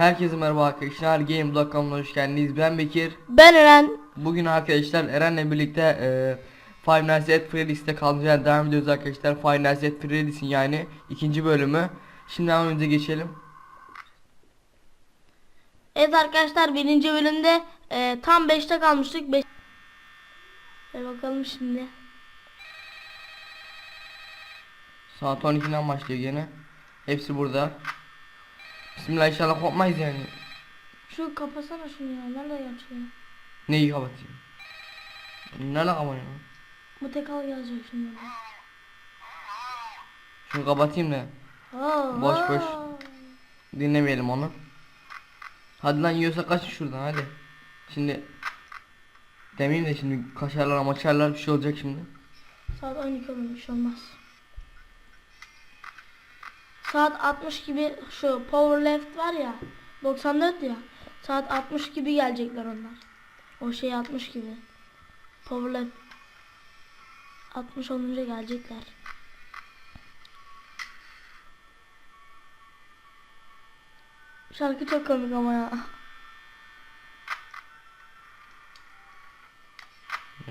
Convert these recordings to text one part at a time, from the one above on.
Herkese merhaba arkadaşlar. Game.com'la hoş geldiniz. Ben Bekir. Ben Eren. Bugün arkadaşlar Eren'le birlikte e, Five Nights at Freddy's'te yerden devam ediyoruz arkadaşlar. Five Nights at Freddy's'in yani ikinci bölümü. Şimdi hemen önce geçelim. Evet arkadaşlar birinci bölümde e, tam 5'te kalmıştık. 5 Ve bakalım şimdi. Saat 12'den başlıyor gene. Hepsi burada. Bismillah inşallah kopmayız yani. Şu kapasana şunu ya. Nerede yapıyor? Neyi kapatayım? Ne la ama ya? Bu tek al gelecek şimdi. Şunu kapatayım da Aa, Boş, boş. dinlemeyelim onu. Hadi lan yiyorsa kaç şuradan hadi. Şimdi demeyeyim de şimdi kaşarlar maçarlar bir şey olacak şimdi. Saat 12 olmuş olmaz. Saat 60 gibi şu power left var ya 94 ya saat 60 gibi gelecekler onlar. O şey 60 gibi. Power left 60 olunca gelecekler. Şarkı çok komik ama ya.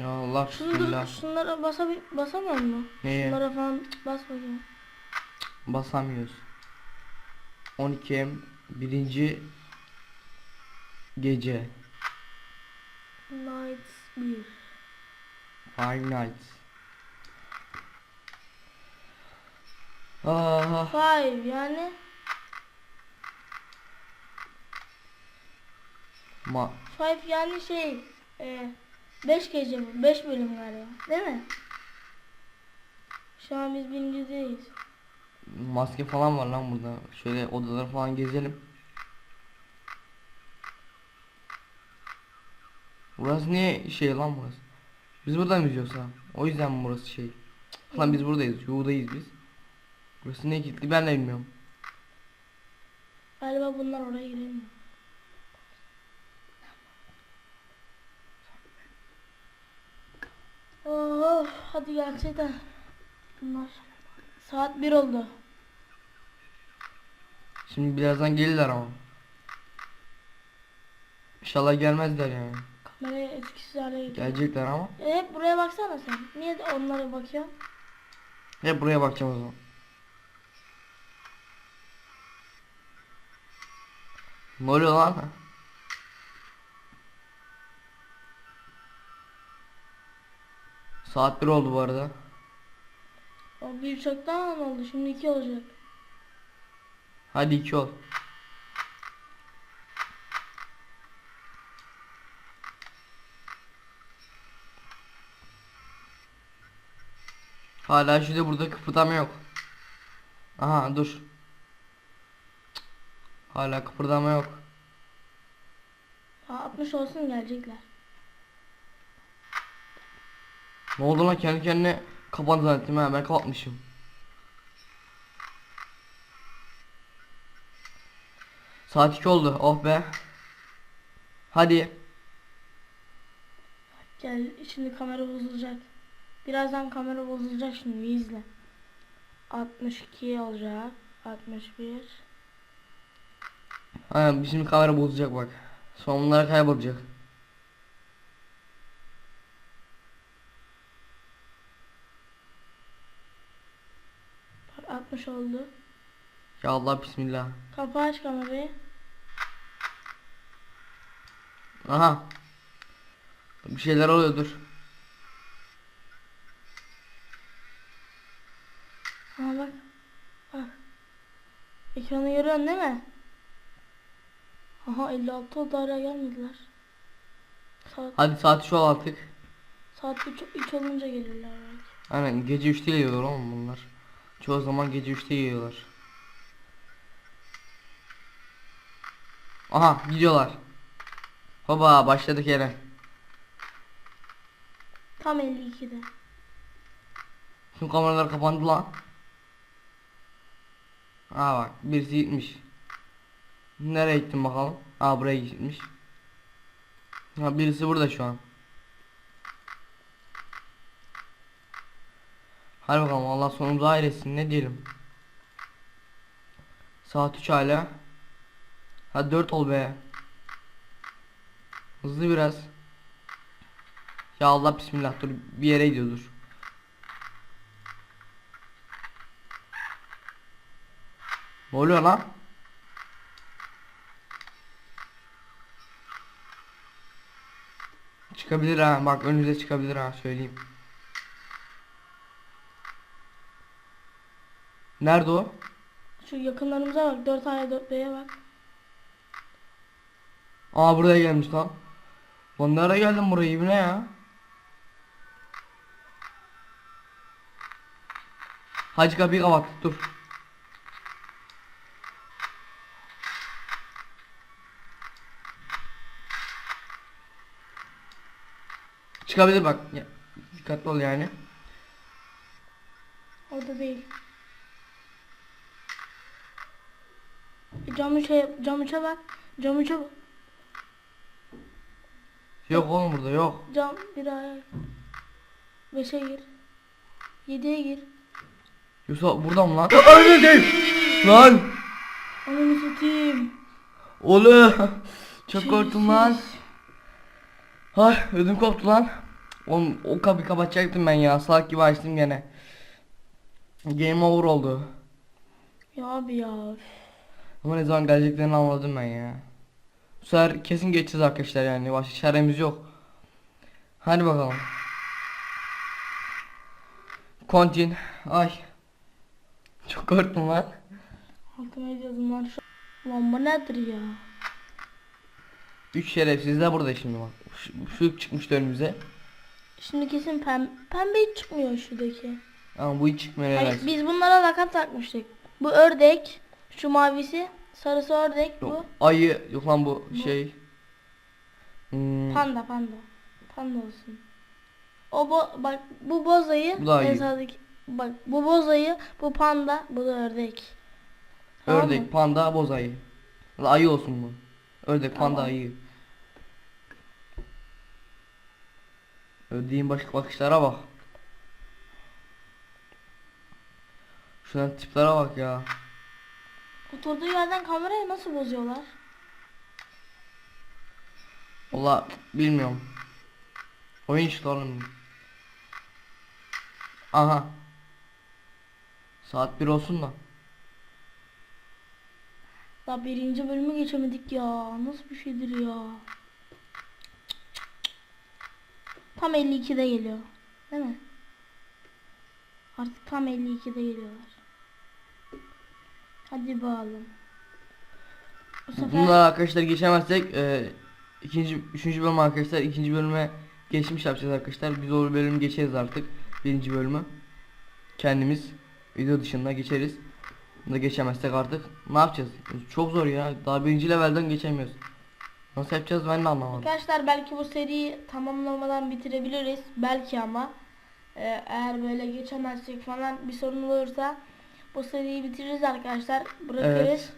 Ya Allah bismillah. şunlara basabil basamıyor mu? Neye? Şunlara falan bas bakayım. Basamıyoruz. 12 birinci gece Nights 1. Five Nights. Aha. Five yani Ma five yani şey 5 gece bu 5 bölüm galiba değil mi? Şu an biz birincideyiz. Maske falan var lan burada. Şöyle odaları falan gezelim. Burası niye şey lan burası? Biz burada mıyız yoksa? O yüzden mi burası şey? Lan biz buradayız. Yu'dayız biz. Burası ne kilitli ben de bilmiyorum. Galiba bunlar oraya giremiyor. Oh, hadi gerçekten. Bunlar. Saat 1 oldu. Şimdi birazdan gelirler ama. İnşallah gelmezler yani. Kamerayı etkisiz hale getir. Gelecekler ama. E, hep buraya baksana sen. Niye de onlara bakıyorsun? Hep buraya bakacağım o zaman. Ne oluyor lan? Saat 1 oldu bu arada. O bir çoktan oldu. Şimdi 2 olacak. Hadi 2 ol. Hala şurada burada kıpırdama yok. Aha dur. Hala kıpırdama yok. Ha, 60 olsun gelecekler. Ne oldu lan kendi kendine kapandı zannettim ha ben kapatmışım. Saat 2 oldu oh be. Hadi. Gel şimdi kamera bozulacak. Birazdan kamera bozulacak şimdi izle. 62 olacak. 61. Ha şimdi kamera bozacak bak. Bunlar kaybolacak. Bak 60 oldu. Ya Allah bismillah. Kapağı aç kamerayı. Aha. Bir şeyler oluyor dur. Aha bak. Bak. Ekranı görüyorsun değil mi? Aha 56 oldu hala gelmediler. Saat, Hadi saat şu artık. saat 3, 3 olunca gelirler belki. Aynen gece 3'te geliyorlar oğlum bunlar. Çoğu zaman gece 3'te geliyorlar. Aha gidiyorlar. Hoba başladık yere. Tam 52'de. Tüm kameralar kapandı lan. Aa bak birisi gitmiş. Nereye gittin bakalım? Aa buraya gitmiş. Ha birisi burada şu an. Hadi bakalım Allah sonumuzu hayretsin ne diyelim. Saat 3 hala. Hadi 4 ol be. Hızlı biraz. Ya Allah bismillah dur bir yere gidiyor dur. Ne oluyor lan? Çıkabilir ha bak önünüze çıkabilir ha söyleyeyim. Nerede o? Şu yakınlarımıza bak. 4 aya 4 B'ye bak. Aa buraya gelmiş lan. Lan nereye geldim buraya bu ne ya? Hacı kapıyı kapat dur. Çıkabilir bak. Ya, dikkatli ol yani. Orada değil. E, Cam üçe, cam üçe bak. Cam üçe bak. Yok oğlum burada yok. Cam bir aya. Beşe gir. Yediye gir. Yoksa burada mı lan? Önündeyim. Lan. Ananı satayım. Oğlum. Çok Şey, korktum şey. lan. Ay ödüm koptu lan. Oğlum o kapıyı kapatacaktım ben ya. Salak gibi açtım gene. Game over oldu. Ya abi ya. Ama ne zaman geleceklerini anladım ben ya. Sefer kesin geçeceğiz arkadaşlar yani. Başka çaremiz yok. Hadi bakalım. Kontin. Ay. Çok korktum lan. Altıma ediyordum lan şu. Lan bu nedir ya? Üç şerefsiz de burada şimdi bak. Şu, şu çıkmıştı önümüze. Şimdi kesin pem pembe hiç çıkmıyor şuradaki. Ama bu hiç çıkmıyor herhalde. biz bunlara lakap takmıştık. Bu ördek, şu mavisi, sarısı ördek, bu Yok, ayı yok lan bu, şey. Hmm, panda panda. Panda olsun. O bo bak bu boz ayı, Bu sağdaki- bak bu boz ayı, bu panda, bu da ördek. Tamam ördek, mı? panda, boz ayı. Ayı olsun bu. Ördek, panda, Tamam. ayı. Ördek'in başka bakışlara bak. Şunların tiplere bak ya. Oturduğu yerden kamerayı nasıl bozuyorlar? Valla bilmiyorum. Oyun oğlum. Aha. Saat 1 olsun da. Daha birinci bölümü geçemedik ya. Nasıl bir şeydir ya? Tam 52'de geliyor. Değil mi? Artık tam 52'de geliyorlar. Hadi bakalım. Bu sefer Bunlar arkadaşlar geçemezsek e, ikinci, üçüncü bölüm arkadaşlar ikinci bölüme geçmiş yapacağız arkadaşlar. Biz o bölümü geçeriz artık. Birinci bölümü. Kendimiz video dışında geçeriz. Bunu da geçemezsek artık ne yapacağız? Çok zor ya. Daha birinci levelden geçemiyoruz. Nasıl yapacağız ben de anlamadım. Arkadaşlar belki bu seriyi tamamlamadan bitirebiliriz. Belki ama e, eğer böyle geçemezsek falan bir sorun olursa bu seriyi bitiririz arkadaşlar. Bırakırız.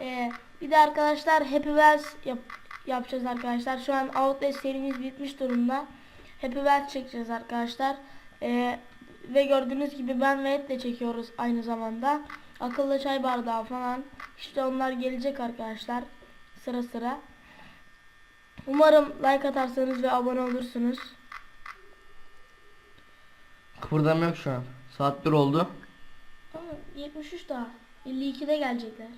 E, bir de arkadaşlar Happy Wheels yap, yapacağız arkadaşlar. Şu an Outlast serimiz bitmiş durumda. Happy Wheels çekeceğiz arkadaşlar. E, ve gördüğünüz gibi ben ve Ed de çekiyoruz aynı zamanda. Akıllı çay bardağı falan. İşte onlar gelecek arkadaşlar. Sıra sıra. Umarım like atarsanız ve abone olursunuz. Kıpırdama yok şu an. Saat 1 oldu. Ama 73 daha. 52'de gelecekler.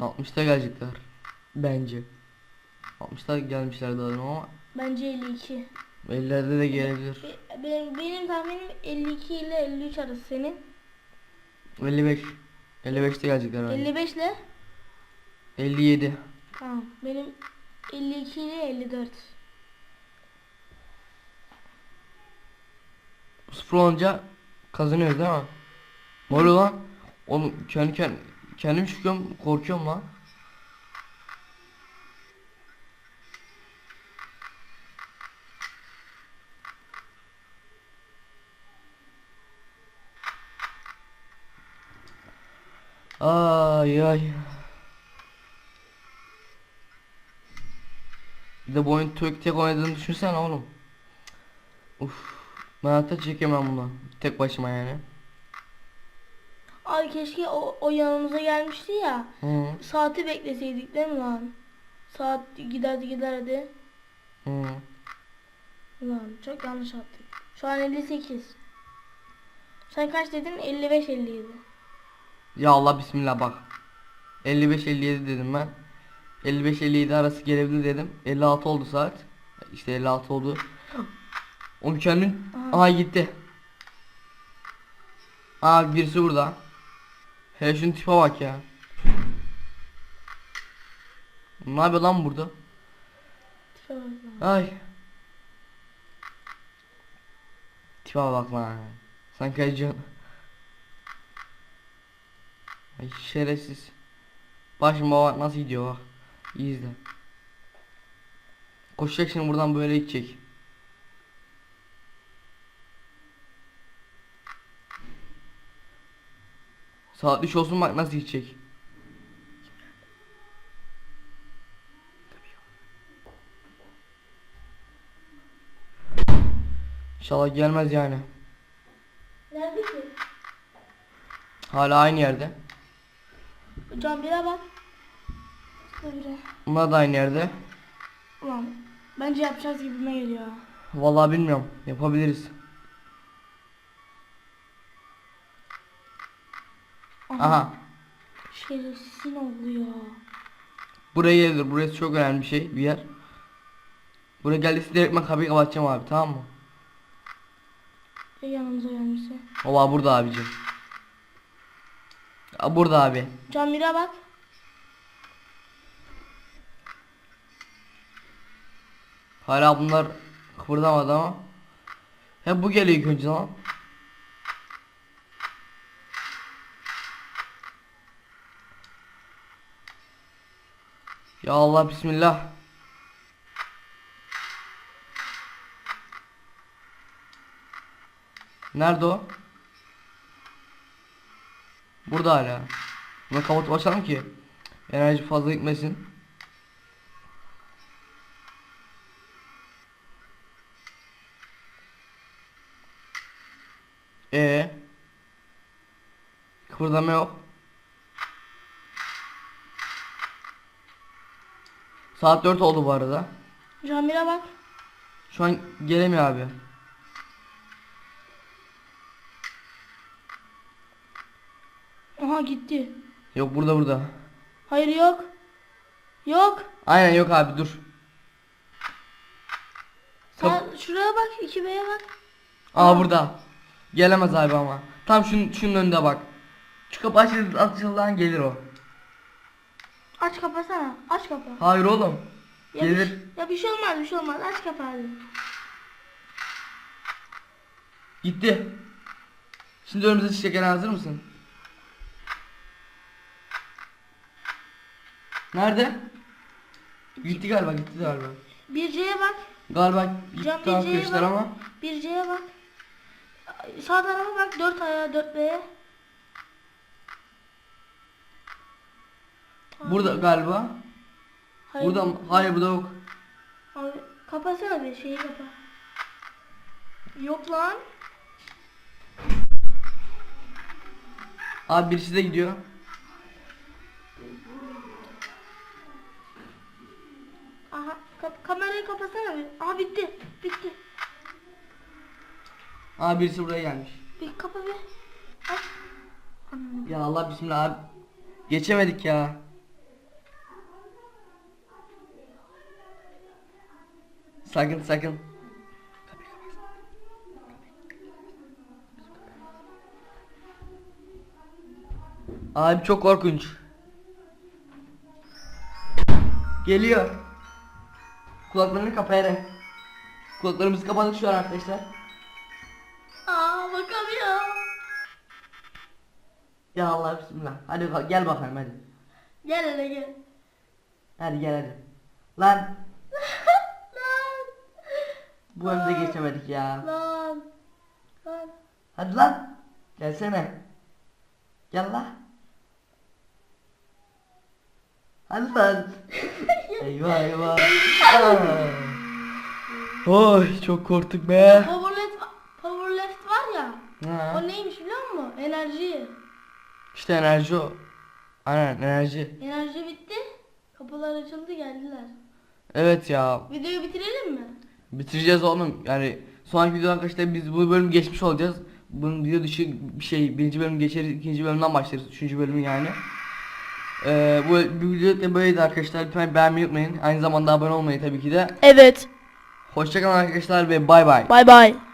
60'ta gelecekler. Bence. 60'ta gelmişler daha ama Bence 52. 50'lerde de gelebilir. Be- Benim, benim tahminim 52 ile 53 arası senin. 55. 55'te gelecekler herhalde. 55 ile 57. tamam. Benim 52 ile 54. sıfır olunca kazanıyoruz değil mi? Ne oluyor lan? Oğlum kendi kendi kendim çıkıyorum korkuyorum lan. Ay ay. Bir de bu oyun tek tek oynadığını düşünsene oğlum. Uf. Ben hayatta çekemem bunu. Tek başıma yani. Ay keşke o, o yanımıza gelmişti ya. Hı. Saati bekleseydik değil mi lan? Saat giderdi giderdi. Hı. Ulan çok yanlış attık. Şu an 58. Sen kaç dedin? 55 57. Ya Allah bismillah bak. 55 57 dedim ben. 55 57 arası gelebilir dedim. 56 oldu saat. İşte 56 oldu. O mükemmel. Aha. Aha gitti. Aa birisi burada. Hele şunun tipe bak ya. Ne yapıyor lan burada? Ay. Tipe bak lan. Sanki acıyorsun. Ay şerefsiz. Başıma bak nasıl gidiyor bak. İyi izle. Koşacak şimdi buradan böyle gidecek. Saat 3 olsun bak nasıl gidecek. İnşallah gelmez yani. Nerede ki? Hala aynı yerde. Can bire bak. Bire. Bunlar da aynı yerde. Ulan bence yapacağız gibime geliyor. Vallahi bilmiyorum. Yapabiliriz. Aha. Şerefsizin oğlu ya. Buraya gelir. Burası çok önemli bir şey. Bir yer. Buraya geldiyse direkt ben kapıyı kapatacağım abi. Tamam mı? Ya yanımıza gelmişse. Vallahi burada abicim. Ya burada abi. Can bire bak. Hala bunlar kıpırdamadı ama. Hep bu geliyor ilk önce lan. Ya Allah bismillah. Nerede o? Burada hala. Bunu kapatıp açalım ki enerji fazla gitmesin. Ee. Kıpırdama yok. Saat 4 oldu bu arada. Can bire bak. Şu an gelemiyor abi. Aha gitti. Yok burada burada. Hayır yok. Yok. Aynen yok abi dur. Sen şuraya bak. 2B'ye bak. Aa burada. Gelemez abi ama. Tam şunun, şunun önünde bak. Şu kapı açıldı, açıldığından gelir o. Aç kapasana. Aç kapa. Hayır oğlum. Ya bir, Gelir. ya bir şey olmaz bir şey olmaz. Aç kapa hadi. Gitti. Şimdi önümüze çiçekler hazır mısın? Nerede? Gitti galiba gitti galiba. Bir C'ye bak. Galiba gitti Can bir arkadaşlar C'ye ama. bak. Bir C'ye bak. Sağ tarafa bak. 4 ayağa 4 B'ye. Burada galiba. Hayır. Burada mı? Hayır burada yok. Abi kapasana bir şeyi kapa. Yok lan. Abi birisi de gidiyor. Aha kap kamerayı kapasana bir. Aha bitti. Bitti. Abi birisi buraya gelmiş. Bir kapa bir. Aç. Ya Allah bismillah abi. Geçemedik ya. Sakın sakın. Abi çok korkunç. Geliyor. Kulaklarını kapayarak. Kulaklarımızı kapadık şu an arkadaşlar. Aa bakamıyor. Ya Allah bismillah. Hadi gel bakalım hadi. Gel hele gel. Hadi gel hadi. Lan. Bu önde geçemedik ya. Lan. Lan. Hadi lan. Gelsene. Gel lan. Hadi lan. eyvah eyvah. Oy çok korktuk be. Power left, power left var ya. Ha. O neymiş biliyor musun? Enerji. İşte enerji o. Aynen enerji. Enerji bitti. Kapılar açıldı geldiler. Evet ya. Videoyu bitirelim mi? Bitireceğiz oğlum. Yani sonraki videoda arkadaşlar biz bu bölüm geçmiş olacağız. Bunun video dışı bir şey birinci bölüm geçeriz, ikinci bölümden başlarız. Üçüncü bölümü yani. Ee, bu, bu video da böyleydi arkadaşlar. Lütfen beğenmeyi unutmayın. Aynı zamanda abone olmayı tabii ki de. Evet. Hoşçakalın arkadaşlar ve bay bay. Bay bay.